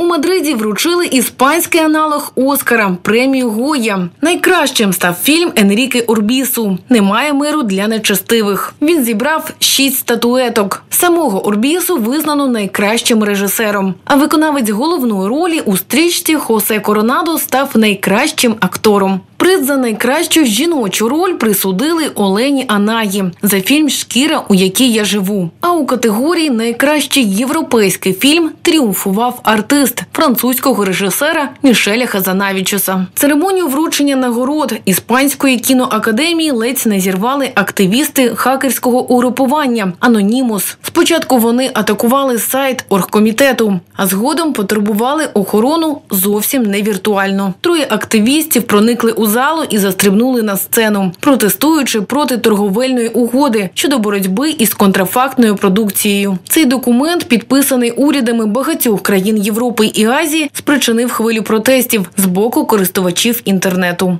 У Мадриді вручили іспанський аналог Оскара премію Гоя. Найкращим став фільм Енріки Орбісу Немає миру для нечестивих. Він зібрав шість статуеток. Самого Орбісу визнано найкращим режисером. А виконавець головної ролі у стрічці Хосе Коронадо став найкращим актором. Приз за найкращу жіночу роль присудили Олені Анаї за фільм Шкіра, у якій я живу. А у категорії Найкращий європейський фільм тріумфував артист французького режисера Мішеля Хазанавічуса. Церемонію вручення нагород іспанської кіноакадемії ледь не зірвали активісти хакерського угрупування Анонімус. Спочатку вони атакували сайт оргкомітету, а згодом потребували охорону зовсім не віртуально. Троє активістів проникли у залу і застрибнули на сцену, протестуючи проти торговельної угоди щодо боротьби із контрафактною продукцією. Цей документ, підписаний урядами багатьох країн Європи і Азії, спричинив хвилю протестів з боку користувачів інтернету.